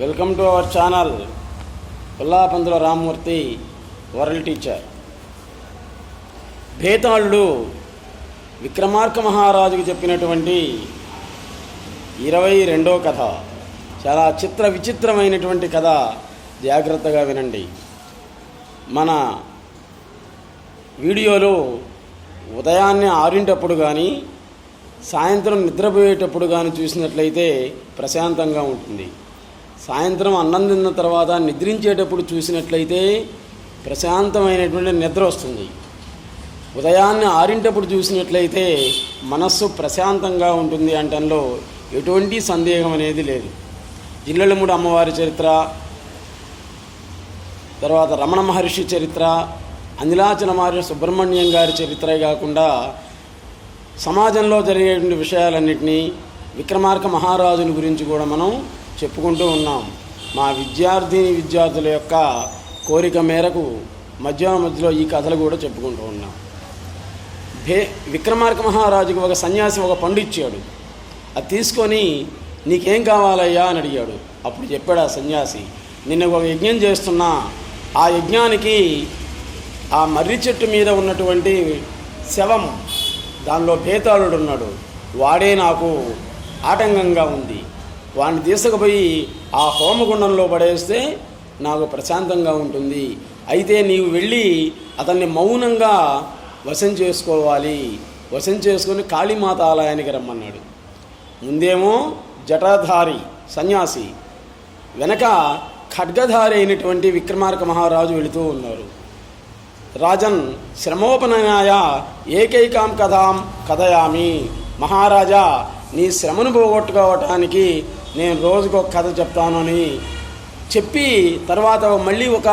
Welcome to our channel Pullapandula Rammurthy world teacher. Bhetaludu Vikramarka మహారాజుకు చెప్పినటువంటి ఇరవై రెండో కథ. చాలా చిత్ర విచిత్రమైనటువంటి కథ. జాగ్రత్తగా వినండి. మన వీడియోలో ఉదయాన్నే ఆరింటప్పుడు కానీ సాయంత్రం నిద్రపోయేటప్పుడు కానీ చూసినట్లయితే ప్రశాంతంగా ఉంటుంది. సాయంత్రం అన్నం తిన్న తర్వాత నిద్రించేటప్పుడు చూసినట్లయితే ప్రశాంతమైనటువంటి నిద్ర వస్తుంది. ఉదయాన్నే ఆరింటప్పుడు చూసినట్లయితే మనస్సు ప్రశాంతంగా ఉంటుంది అంటంలో ఎటువంటి సందేహం అనేది లేదు. జిల్లెలముడు అమ్మవారి చరిత్ర తర్వాత రమణ మహర్షి చరిత్ర అనిలాచల మహర్షి సుబ్రహ్మణ్యం గారి చరిత్రే కాకుండా సమాజంలో జరిగేటువంటి విషయాలన్నింటినీ విక్రమార్క మహారాజుని గురించి కూడా మనం చెప్పుకుంటూ ఉన్నాం. మా విద్యార్థిని విద్యార్థుల యొక్క కోరిక మేరకు మధ్య మధ్యలో ఈ కథలు కూడా చెప్పుకుంటూ ఉన్నాం. భే విక్రమార్క మహారాజుకు ఒక సన్యాసి ఒక పండు ఇచ్చాడు. అది తీసుకొని నీకేం కావాలయ్యా? అని అడిగాడు. అప్పుడు చెప్పాడు ఆ సన్యాసి నిన్న ఒక యజ్ఞం చేస్తున్నా. ఆ యజ్ఞానికి ఆ మర్రి చెట్టు మీద ఉన్నటువంటి శవం దానిలో భేతాళుడు ఉన్నాడు వాడే నాకు ఆటంకంగా ఉంది. వాడిని తీసుకుపోయి ఆ హోమగుండంలో పడేస్తే నాకు ప్రశాంతంగా ఉంటుంది. అయితే నీవు వెళ్ళి అతన్ని మౌనంగా వశం చేసుకోవాలి. వశం చేసుకొని కాళీమాత ఆలయానికి రమ్మన్నాడు. ముందేమో జటాధారి సన్యాసి వెనక ఖడ్గధారి అయినటువంటి విక్రమార్క మహారాజు వెళుతూ ఉన్నారు. రాజన్ శ్రమోపనయాయ ఏకైకాం కథాం కథయామి. మహారాజా నీ శ్రమను పోగొట్టుకోవటానికి నేను రోజుకు ఒక కథ చెప్తాను అని చెప్పి తర్వాత మళ్ళీ ఒక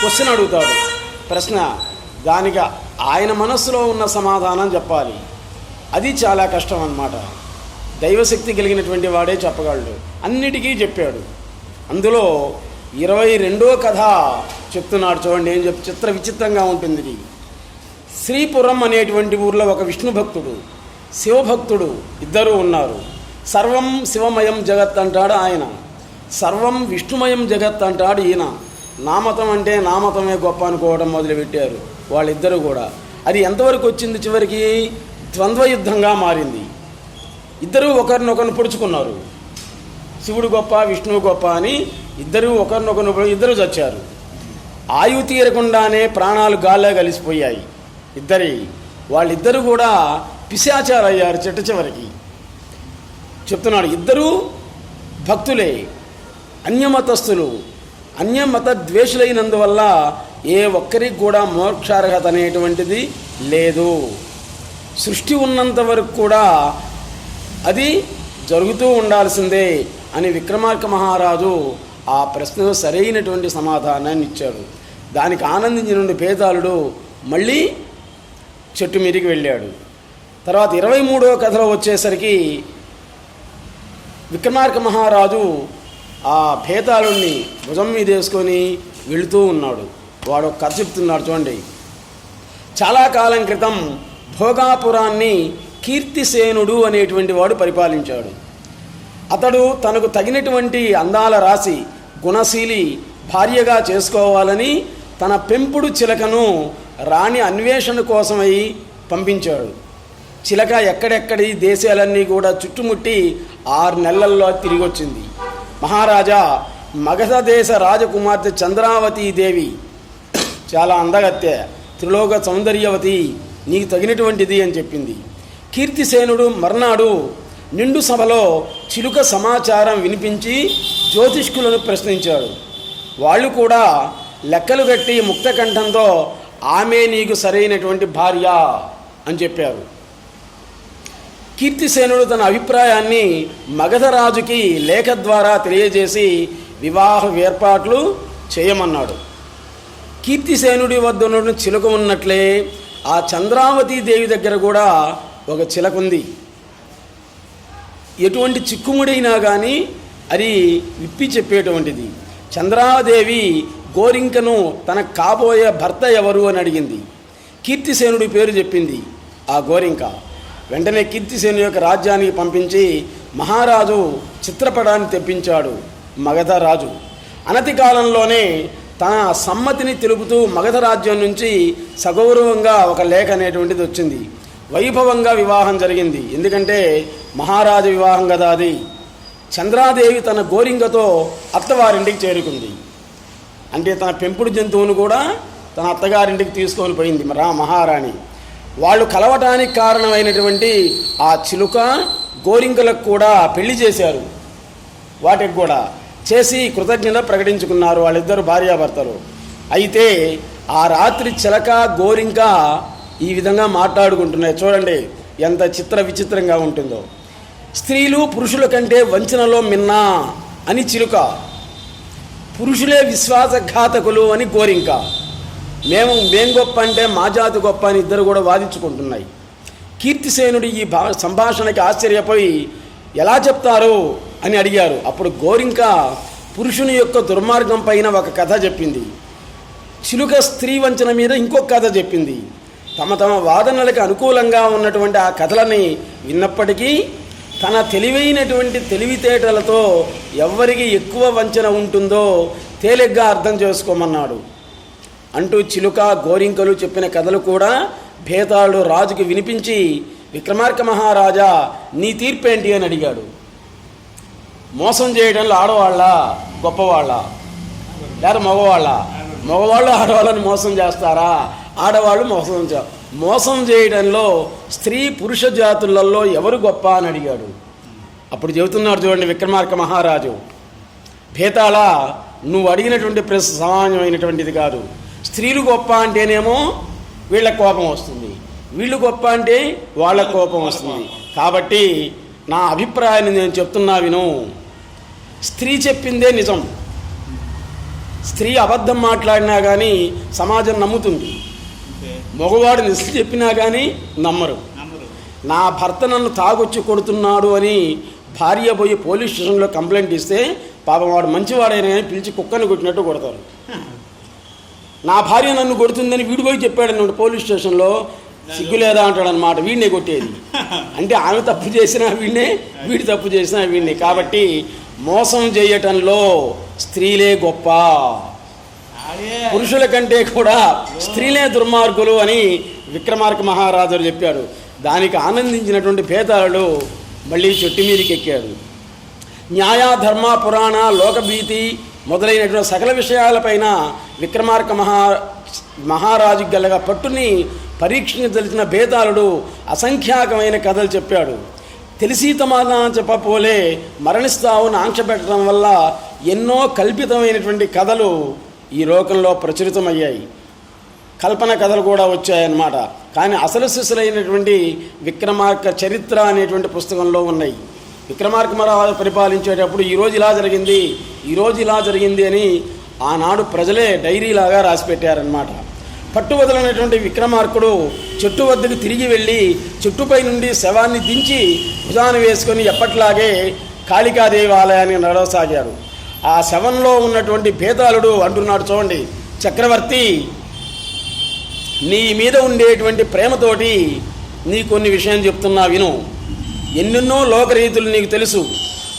క్వశ్చన్ అడుగుతాడు. ప్రశ్న దానికి ఆయన మనస్సులో ఉన్న సమాధానం చెప్పాలి. అది చాలా కష్టం అన్నమాట. దైవశక్తి కలిగినటువంటి వాడే చెప్పగలడు. అన్నిటికీ చెప్పాడు. అందులో ఇరవై రెండో కథ చెప్తున్నాడు చూడండి ఏం చెప్ చిత్ర విచిత్రంగా ఉంటుంది ఇది. శ్రీపురం అనేటువంటి ఊర్లో ఒక విష్ణు భక్తుడు శివభక్తుడు ఇద్దరు ఉన్నారు. సర్వం శివమయం జగత్ అంటాడు ఆయన. సర్వం విష్ణుమయం జగత్ అంటాడు ఈయన. నామతం అంటే నామతమే గొప్ప అనుకోవడం మొదలుపెట్టారు వాళ్ళిద్దరూ కూడా. అది ఎంతవరకు వచ్చింది చివరికి? ద్వంద్వ యుద్ధంగా మారింది. ఇద్దరూ ఒకరినొకరిని పొడుచుకున్నారు. శివుడు గొప్ప విష్ణువు గొప్ప అని ఇద్దరూ ఒకరినొకరు ఇద్దరు చచ్చారు. ఆయు తీరకుండానే ప్రాణాలు గాల్లో కలిసిపోయాయి. ఇద్దరి వాళ్ళిద్దరూ కూడా పిశాచారయ్యారు చిట్ట చివరికి. చెప్తున్నాడు. ఇద్దరూ భక్తులే అన్యమతస్థులు. అన్యమత ద్వేషులైనందువల్ల ఏ ఒక్కరికి కూడా మోక్షార్హత అనేటువంటిది లేదు. సృష్టి ఉన్నంత వరకు కూడా అది జరుగుతూ ఉండాల్సిందే అని విక్రమార్క మహారాజు ఆ ప్రశ్నకు సరైనటువంటి సమాధానాన్ని ఇచ్చాడు. దానికి ఆనందించిన పేదాలుడు మళ్ళీ చెట్టు మీదకి వెళ్ళాడు. తర్వాత ఇరవై మూడవ కథలో వచ్చేసరికి విక్రమార్క మహారాజు ఆ భేతాళుణ్ణి భుజం మీద వేసుకొని వెళుతూ ఉన్నాడు. వాడు ఒక కథ చెప్తున్నాడు చూడండి. చాలా కాలం క్రితం భోగాపురాన్ని కీర్తిసేనుడు అనేటువంటి వాడు పరిపాలించాడు. అతడు తనకు తగినటువంటి అందాల రాసి గుణశీలి భార్యగా చేసుకోవాలని తన పెంపుడు చిలకను రాణి అన్వేషణ కోసమై పంపించాడు. చిలక ఎక్కడెక్కడి దేశాలన్నీ కూడా చుట్టుముట్టి ఆరు నెలల్లో తిరిగి వచ్చింది మహారాజా మగధ దేశ రాజకుమార్తె చంద్రావతి దేవి. చాలా అందగత్తె త్రిలోక సౌందర్యవతి నీకు తగినటువంటిది అని చెప్పింది. కీర్తిసేనుడు మర్నాడు నిండు సభలో చిలుక సమాచారం వినిపించి జ్యోతిష్కులను ప్రశ్నించాడు. వాళ్ళు కూడా లెక్కలు కట్టి ముక్తకంఠంతో ఆమె నీకు సరైనటువంటి భార్య అని చెప్పారు. కీర్తిసేనుడు తన అభిప్రాయాన్ని మగధరాజుకి లేఖ ద్వారా తెలియజేసి వివాహ ఏర్పాట్లు చేయమన్నాడు. కీర్తిసేనుడి వద్ద ఉన్న చిలుక ఉన్నట్లే ఆ చంద్రావతి దేవి దగ్గర కూడా ఒక చిలక ఉంది ఎటువంటి చిక్కుముడైనా కానీ అది విప్పి చెప్పేటువంటిది. చంద్రాదేవి గోరింకను తన కాబోయే భర్త ఎవరు అని అడిగింది. కీర్తిసేనుడి పేరు చెప్పింది ఆ గోరింక. వెంటనే కీర్తిసేను యొక్క రాజ్యానికి పంపించి మహారాజు చిత్రపటాన్ని తెప్పించాడు మగధ రాజు. అనతి కాలంలోనే తన సమ్మతిని తెలుపుతూ మగధ రాజ్యం నుంచి సగౌరవంగా ఒక లేఖ అనేటువంటిది వచ్చింది. వైభవంగా వివాహం జరిగింది. ఎందుకంటే మహారాజు వివాహం కదా అది. చంద్రాదేవి తన గోరింగతో అత్తవారింటికి చేరుకుంది. అంటే తన పెంపుడు జంతువును కూడా తన అత్తగారింటికి తీసుకొని పోయింది. రా మహారాణి. వాళ్ళు కలవటానికి కారణమైనటువంటి ఆ చిలుక గోరింకలకు కూడా పెళ్ళి చేశారు. వాటికి కూడా చేసి కృతజ్ఞత ప్రకటించుకున్నారు వాళ్ళిద్దరు భార్యాభర్తలు. అయితే ఆ రాత్రి చిలక గోరింక ఈ విధంగా మాట్లాడుకుంటున్నాయి. చూడండి ఎంత చిత్ర విచిత్రంగా ఉంటుందో. స్త్రీలు పురుషుల కంటే వంచనలో మిన్నా అని చిలుక. పురుషులే విశ్వాసఘాతకులు అని గోరింక. మేము మేం గొప్ప అంటే మా జాతి గొప్ప అని ఇద్దరు కూడా వాదించుకుంటున్నాయి. కీర్తిసేనుడు ఈ భా సంభాషణకి ఆశ్చర్యపోయి ఎలా చెప్తారు అని అడిగారు. అప్పుడు గోరింక పురుషుని యొక్క దుర్మార్గం పైన ఒక కథ చెప్పింది. చిలుక స్త్రీ వంచన మీద ఇంకొక కథ చెప్పింది. తమ తమ వాదనలకు అనుకూలంగా ఉన్నటువంటి ఆ కథలని విన్నప్పటికీ తన తెలివైనటువంటి తెలివితేటలతో ఎవరికి ఎక్కువ వంచన ఉంటుందో తేలిగ్గా అర్థం చేసుకోమన్నాడు. అంటూ చిలుక గోరింకలు చెప్పిన కథలు కూడా భేతాళుడు రాజుకు వినిపించి విక్రమార్క మహారాజా నీ తీర్పేంటి అని అడిగాడు. మోసం చేయడంలో ఆడవాళ్ళ గొప్పవాళ్ళ? లేదా మగవాళ్ళ? మగవాళ్ళు ఆడవాళ్ళని మోసం చేస్తారా? ఆడవాళ్ళు మోసం చే మోసం చేయడంలో స్త్రీ పురుష జాతులలో ఎవరు గొప్ప అని అడిగాడు. అప్పుడు చెబుతున్నారు చూడండి విక్రమార్క మహారాజు భేతాళ నువ్వు అడిగినటువంటి ప్రశ్న సామాన్యమైనటువంటిది కాదు. స్త్రీలు గొప్ప అంటేనేమో వీళ్ళ కోపం వస్తుంది. వీళ్ళు గొప్ప అంటే వాళ్ళ కోపం వస్తుంది. కాబట్టి నా అభిప్రాయాన్ని నేను చెప్తున్నా విను. స్త్రీ చెప్పిందే నిజం. స్త్రీ అబద్ధం మాట్లాడినా కానీ సమాజం నమ్ముతుంది. మగవాడు నిజం చెప్పినా కానీ నమ్మరు. నమ్మరు. నా భర్త నన్ను తాగొచ్చి కొడుతున్నాడు అని భార్య పోయి పోలీస్ స్టేషన్లో కంప్లైంట్ ఇస్తే పాపం వాడు మంచివాడైనా కానీ పిలిచి కుక్కని కొట్టినట్టు కొడతారు. నా భార్య నన్ను కొడుతుందని వీడు పోయి చెప్పాడు అన్నాడు పోలీస్ స్టేషన్లో సిగ్గు లేదా అంటాడు అనమాట వీడినే కొట్టేది. అంటే ఆమె తప్పు చేసినా వీడినే వీడు తప్పు చేసినా వీడిని. కాబట్టి మోసం చేయటంలో స్త్రీలే గొప్ప. పురుషుల కంటే కూడా స్త్రీలే దుర్మార్గులు అని విక్రమార్క మహారాజు చెప్పాడు. దానికి ఆనందించినటువంటి భేదాలు మళ్ళీ చెట్టు మీదకి ఎక్కాడు. న్యాయ ధర్మ పురాణ లోకభీతి మొదలైనటువంటి సకల విషయాలపైన విక్రమార్క మహా మహారాజు గలగా పట్టుని పరీక్షించదలిచిన భేదాలుడు అసంఖ్యాకమైన కథలు చెప్పాడు. తెలిసి తమానా చెప్పపోలే మరణిస్తావుని ఆంక్ష పెట్టడం వల్ల ఎన్నో కల్పితమైనటువంటి కథలు ఈ లోకంలో ప్రచురితమయ్యాయి. కల్పన కథలు కూడా వచ్చాయన్నమాట. కానీ అసలు శిశులైనటువంటి విక్రమార్క చరిత్ర అనేటువంటి పుస్తకంలో ఉన్నాయి. విక్రమార్క మహారాజు పరిపాలించేటప్పుడు ఈరోజు ఇలా జరిగింది. ఈరోజు ఇలా జరిగింది అని ఆనాడు ప్రజలే డైరీలాగా రాసి పెట్టారనమాట పట్టు విక్రమార్కుడు చెట్టు వద్దకు తిరిగి వెళ్ళి చెట్టుపై నుండి శవాన్ని దించి భుజాన వేసుకొని ఎప్పట్లాగే కాళికాదేవి నడవసాగారు నడవసాగాడు. ఆ శవంలో ఉన్నటువంటి భేదాళుడు అంటున్నాడు చూడండి చక్రవర్తి నీ మీద ఉండేటువంటి ప్రేమతోటి నీ కొన్ని విషయం చెప్తున్నా విను. ఎన్నెన్నో లోకరీతులు నీకు తెలుసు.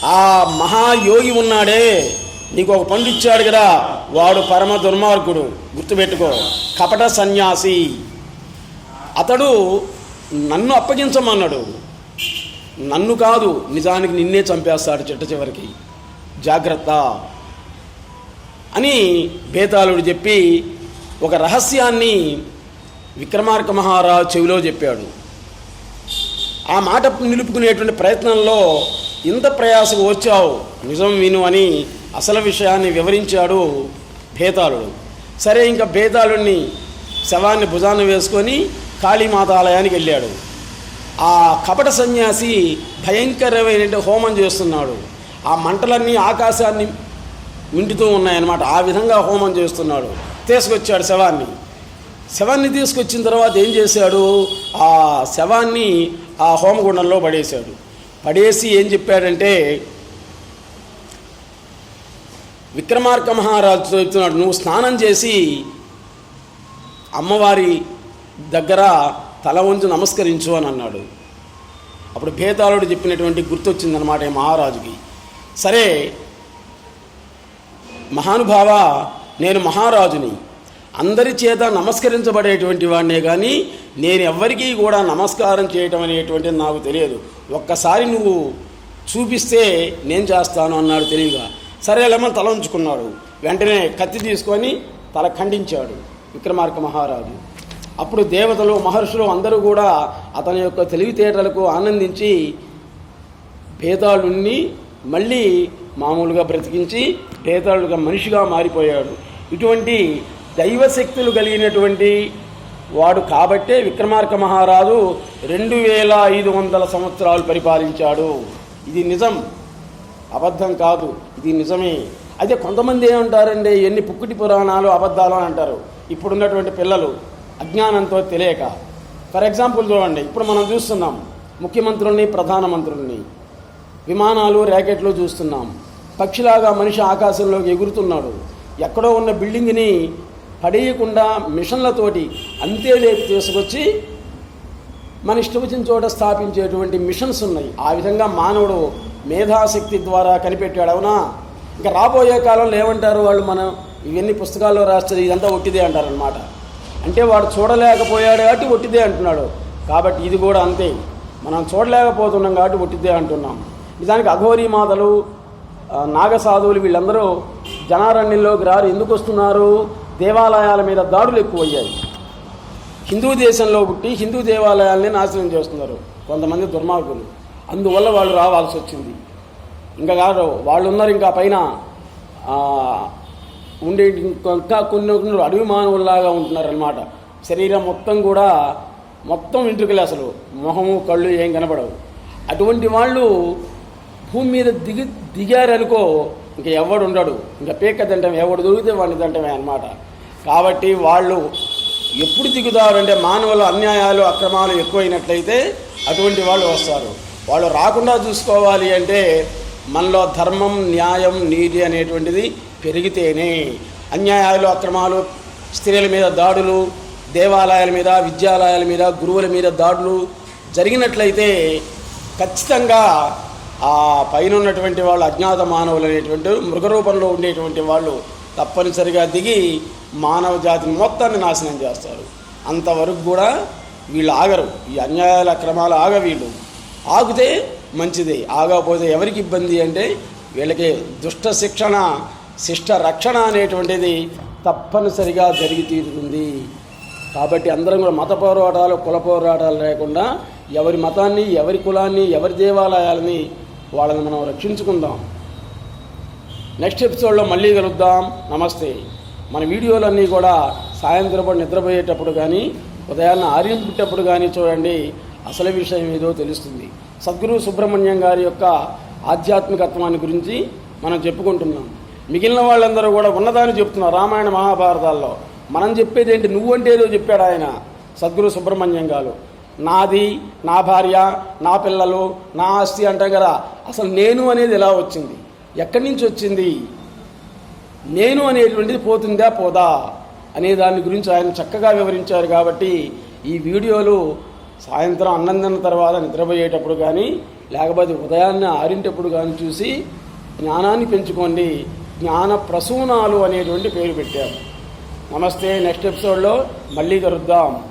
ఆ మహాయోగి ఉన్నాడే. నీకు ఒక పండు ఇచ్చాడు కదా వాడు పరమ దుర్మార్గుడు. గుర్తుపెట్టుకో. కపట సన్యాసి. అతడు నన్ను అప్పగించమన్నాడు. నన్ను కాదు నిజానికి నిన్నే చంపేస్తాడు చిట్ట చివరికి. జాగ్రత్త అని బేతాళుడు చెప్పి ఒక రహస్యాన్ని విక్రమార్క మహారాజు చెవిలో చెప్పాడు. ఆ మాట నిలుపుకునేటువంటి ప్రయత్నంలో ఇంత ప్రయాసం వచ్చావు. నిజం విను అని అసలు విషయాన్ని వివరించాడు భేతాళుడు. సరే ఇంకా భేతాళుడిని శవాన్ని భుజాన్ని వేసుకొని కాళీమాత ఆలయానికి వెళ్ళాడు. ఆ కపట సన్యాసి భయంకరమైన హోమం చేస్తున్నాడు. ఆ మంటలన్నీ ఆకాశాన్ని వింటుతూ ఉన్నాయన్నమాట. ఆ విధంగా హోమం చేస్తున్నాడు. తీసుకొచ్చాడు శవాన్ని. శవాన్ని తీసుకొచ్చిన తర్వాత ఏం చేశాడు? ఆ శవాన్ని ఆ హోమగుండంలో పడేశాడు. పడేసి ఏం చెప్పాడంటే విక్రమార్క మహారాజుతో చెప్తున్నాడు నువ్వు స్నానం చేసి అమ్మవారి దగ్గర తల వంచు నమస్కరించు అని అన్నాడు. అప్పుడు భేతాళుడు చెప్పినటువంటి గుర్తొచ్చిందనమాట ఈ మహారాజుకి. సరే మహానుభావ నేను మహారాజుని. అందరి చేత నమస్కరించబడేటువంటి వాడినే కానీ నేను ఎవ్వరికీ కూడా నమస్కారం చేయటం అనేటువంటిది నాకు తెలియదు. ఒక్కసారి నువ్వు చూపిస్తే నేను చేస్తాను అన్నాడు తెలివిగా. సరేలేమని తల ఉంచుకున్నాడు. వెంటనే కత్తి తీసుకొని తల ఖండించాడు విక్రమార్క మహారాజు. అప్పుడు దేవతలు మహర్షులు అందరూ కూడా అతని యొక్క తెలివితేటలకు ఆనందించి భేదాళుణ్ణి మళ్ళీ మామూలుగా బ్రతికించి భేదాళుగా మనిషిగా మారిపోయాడు. ఇటువంటి దైవశక్తులు కలిగినటువంటి వాడు కాబట్టే విక్రమార్క మహారాజు రెండు వేల ఐదు వందల సంవత్సరాలు పరిపాలించాడు. ఇది నిజం. అబద్ధం కాదు ఇది నిజమే. అయితే కొంతమంది ఏమంటారండి ఎన్ని పుక్కుటి పురాణాలు అబద్ధాలు అని అంటారు. ఇప్పుడున్నటువంటి పిల్లలు అజ్ఞానంతో తెలియక. ఫర్ ఎగ్జాంపుల్ చూడండి ఇప్పుడు మనం చూస్తున్నాం ముఖ్యమంత్రుల్ని ప్రధానమంత్రుల్ని. విమానాలు ర్యాకెట్లు చూస్తున్నాం. పక్షిలాగా మనిషి ఆకాశంలోకి ఎగురుతున్నాడు. ఎక్కడో ఉన్న బిల్డింగ్ని పడేయకుండా మిషన్లతోటి అంతే లేపి తీసుకొచ్చి మన ఇష్టం వచ్చిన చోట స్థాపించేటువంటి మిషన్స్ ఉన్నాయి. ఆ విధంగా మానవుడు మేధాశక్తి ద్వారా కనిపెట్టాడు అవునా? ఇంకా రాబోయే కాలంలో ఏమంటారు వాళ్ళు మనం ఇవన్నీ పుస్తకాల్లో రాస్తుంది ఇదంతా ఒట్టిదే అంటారనమాట అంటే వాడు చూడలేకపోయాడు కాబట్టి ఒట్టిదే అంటున్నాడు. కాబట్టి ఇది కూడా అంతే. మనం చూడలేకపోతున్నాం కాబట్టి ఒట్టిదే అంటున్నాం. నిజానికి అఘోరీ మాతలు నాగసాధువులు వీళ్ళందరూ జనారణ్యంలోకి రారు. ఎందుకు వస్తున్నారు? దేవాలయాల మీద దాడులు ఎక్కువయ్యాయి. హిందూ దేశంలో పుట్టి హిందూ దేవాలయాల్ని నాశనం చేస్తున్నారు కొంతమంది దుర్మార్గులు. అందువల్ల వాళ్ళు రావాల్సి వచ్చింది ఇంకా కాదు వాళ్ళు ఉన్నారు ఇంకా పైన ఉండే ఇంకా కొన్ని కొన్ని అడవి మానవుల్లాగా ఉంటున్నారనమాట శరీరం మొత్తం కూడా మొత్తం వెంట్రుకలే అసలు. మొహము కళ్ళు ఏం కనపడవు. అటువంటి వాళ్ళు భూమి మీద దిగి దిగారనుకో ఇంకా ఎవడు ఉండడు. ఇంకా పీక తింటాం ఎవడు దొరికితే వాడిని తింటమే అనమాట కాబట్టి వాళ్ళు ఎప్పుడు దిగుతారంటే మానవుల అన్యాయాలు అక్రమాలు ఎక్కువైనట్లయితే అటువంటి వాళ్ళు వస్తారు. వాళ్ళు రాకుండా చూసుకోవాలి అంటే మనలో ధర్మం న్యాయం నీతి అనేటువంటిది పెరిగితేనే అన్యాయాలు అక్రమాలు స్త్రీల మీద దాడులు దేవాలయాల మీద విద్యాలయాల మీద గురువుల మీద దాడులు జరిగినట్లయితే ఖచ్చితంగా ఆ పైన ఉన్నటువంటి వాళ్ళు అజ్ఞాత మానవులు అనేటువంటి మృగరూపంలో ఉండేటువంటి వాళ్ళు తప్పనిసరిగా దిగి మానవ జాతిని మొత్తాన్ని నాశనం చేస్తారు. అంతవరకు కూడా వీళ్ళు ఆగరు. ఈ అన్యాయాల అక్రమాలు ఆగ వీళ్ళు. ఆగితే మంచిది ఆగకపోతే ఎవరికి ఇబ్బంది అంటే వీళ్ళకి దుష్ట శిక్షణ శిష్ట రక్షణ అనేటువంటిది తప్పనిసరిగా జరిగి తీరుతుంది. కాబట్టి అందరం కూడా మత పోరాటాలు కుల పోరాటాలు లేకుండా ఎవరి మతాన్ని ఎవరి కులాన్ని ఎవరి దేవాలయాలని వాళ్ళని మనం రక్షించుకుందాం. నెక్స్ట్ ఎపిసోడ్లో మళ్ళీ కలుద్దాం. నమస్తే. మన వీడియోలన్నీ కూడా సాయంత్రం పూట నిద్రపోయేటప్పుడు కానీ ఉదయాన్నే ఆర్యం కానీ చూడండి. అసలు విషయం ఏదో తెలుస్తుంది. సద్గురు సుబ్రహ్మణ్యం గారి యొక్క ఆధ్యాత్మికత్వాన్ని గురించి మనం చెప్పుకుంటున్నాం. మిగిలిన వాళ్ళందరూ కూడా ఉన్నదాన్ని చెప్తున్నారు రామాయణ మహాభారతాల్లో. మనం చెప్పేది ఏంటి? నువ్వంటే ఏదో చెప్పాడు ఆయన సద్గురు సుబ్రహ్మణ్యం గారు. నాది నా భార్య నా పిల్లలు నా ఆస్తి అంటాం కదా. అసలు నేను అనేది ఎలా వచ్చింది? ఎక్కడి నుంచి వచ్చింది? నేను అనేటువంటిది పోతుందా? పోదా? అనే దాని గురించి ఆయన చక్కగా వివరించారు కాబట్టి ఈ వీడియోలు సాయంత్రం అన్నం తిన్న తర్వాత నిద్రపోయేటప్పుడు కానీ లేకపోతే ఉదయాన్నే ఆరింటప్పుడు కానీ చూసి జ్ఞానాన్ని పెంచుకోండి. జ్ఞాన ప్రసూనాలు అనేటువంటి పేరు పెట్టారు. నమస్తే నెక్స్ట్ ఎపిసోడ్లో మళ్ళీ కలుద్దాం.